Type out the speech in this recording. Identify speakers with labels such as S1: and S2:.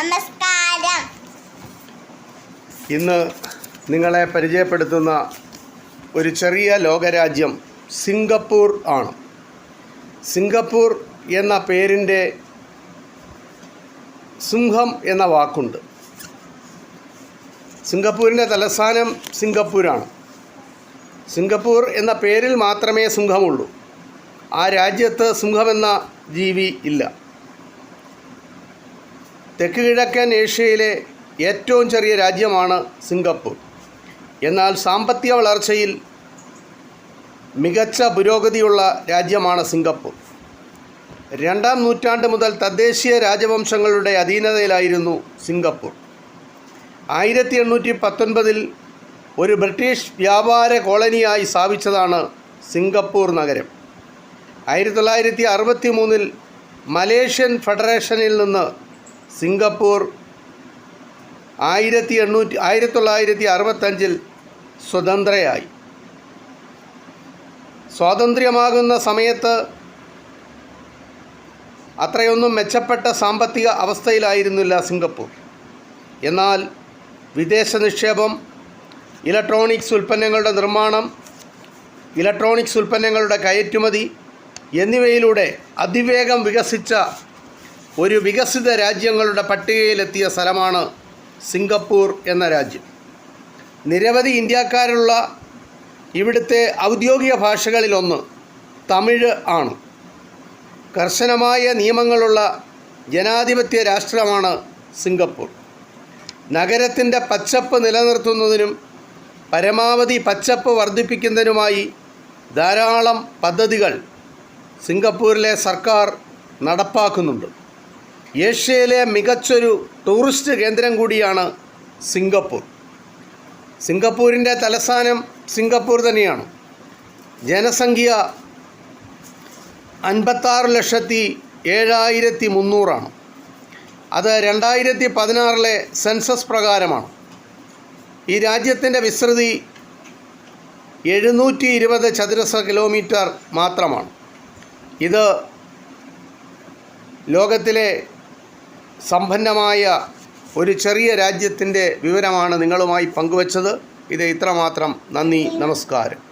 S1: നമസ്കാരം.
S2: ഇന്ന് നിങ്ങളെ പരിചയപ്പെടുത്തുന്ന ഒരു ചെറിയ ലോകരാജ്യം സിംഗപ്പൂർ ആണ്. സിംഗപ്പൂർ എന്ന പേരിന്റെ സിംഹം എന്ന വാക്കുണ്ട്. സിംഗപ്പൂരിന്റെ തലസ്ഥാനം സിംഗപ്പൂരാണ്. സിംഗപ്പൂർ എന്ന പേരിൽ മാത്രമേ സിംഹമുള്ളൂ. ആ രാജ്യത്ത് സിംഹമെന്ന ജീവി ഇല്ല. തെക്ക് കിഴക്കൻ ഏഷ്യയിലെ ഏറ്റവും ചെറിയ രാജ്യമാണ് സിംഗപ്പൂർ. എന്നാൽ സാമ്പത്തിക വളർച്ചയിൽ മികച്ച പുരോഗതിയുള്ള രാജ്യമാണ് സിംഗപ്പൂർ. രണ്ടാം നൂറ്റാണ്ട് മുതൽ തദ്ദേശീയ രാജവംശങ്ങളുടെ അധീനതയിലായിരുന്നു സിംഗപ്പൂർ. ആയിരത്തി എണ്ണൂറ്റി പത്തൊൻപതിൽ ഒരു ബ്രിട്ടീഷ് വ്യാപാര കോളനിയായി സ്ഥാപിച്ചതാണ് സിംഗപ്പൂർ നഗരം. ആയിരത്തി തൊള്ളായിരത്തി അറുപത്തി മൂന്നിൽ മലേഷ്യൻ ഫെഡറേഷനിൽ നിന്ന് സിംഗപ്പൂർ ആയിരത്തി എണ്ണൂറ്റി ആയിരത്തി തൊള്ളായിരത്തി അറുപത്തഞ്ചിൽ സ്വതന്ത്രയായി. സ്വാതന്ത്ര്യമാകുന്ന സമയത്ത് അത്രയൊന്നും മെച്ചപ്പെട്ട സാമ്പത്തിക അവസ്ഥയിലായിരുന്നില്ല സിംഗപ്പൂർ. എന്നാൽ വിദേശ നിക്ഷേപം ഇലക്ട്രോണിക്സ് ഉൽപ്പന്നങ്ങളുടെ നിർമ്മാണം ഇലക്ട്രോണിക്സ് ഉൽപ്പന്നങ്ങളുടെ കയറ്റുമതി എന്നിവയിലൂടെ അതിവേഗം വികസിച്ച ഒരു വികസിത രാജ്യങ്ങളുടെ പട്ടികയിലെത്തിയ സ്ഥലമാണ് സിംഗപ്പൂർ എന്ന രാജ്യം. നിരവധി ഇന്ത്യക്കാരുള്ള ഇവിടുത്തെ ഔദ്യോഗിക ഭാഷകളിലൊന്ന് തമിഴ് ആണ്. കർശനമായ നിയമങ്ങളുള്ള ജനാധിപത്യ രാഷ്ട്രമാണ് സിംഗപ്പൂർ. നഗരത്തിന്റെ പച്ചപ്പ് നിലനിർത്തുന്നതിനും പരമാവധി പച്ചപ്പ് വർദ്ധിപ്പിക്കുന്നതിനുമായി ധാരാളം പദ്ധതികൾ സിംഗപ്പൂരിലെ സർക്കാർ നടപ്പാക്കുന്നുണ്ട്. ഏഷ്യയിലെ മികച്ചൊരു ടൂറിസ്റ്റ് കേന്ദ്രം കൂടിയാണ് സിംഗപ്പൂർ. സിംഗപ്പൂരിന്റെ തലസ്ഥാനം സിംഗപ്പൂർ തന്നെയാണ്. ജനസംഖ്യ അൻപത്താറ് ലക്ഷത്തി ഏഴായിരത്തി മുന്നൂറാണ്. അത് രണ്ടായിരത്തി പതിനാറിലെ സെൻസസ് പ്രകാരമാണ്. ഈ രാജ്യത്തിന്റെ വിസ്തൃതി എഴുന്നൂറ്റി ഇരുപത് ചതുരശ്ര കിലോമീറ്റർ മാത്രമാണ്. ഇത് ലോകത്തിലെ സമ്പന്നമായ ഒരു ചെറിയ രാജ്യത്തിന്റെ വിവരമാണ് നിങ്ങളുമായി പങ്കുവച്ചത്. ഇത് ഇത്രമാത്രം. നന്ദി നമസ്കാരം.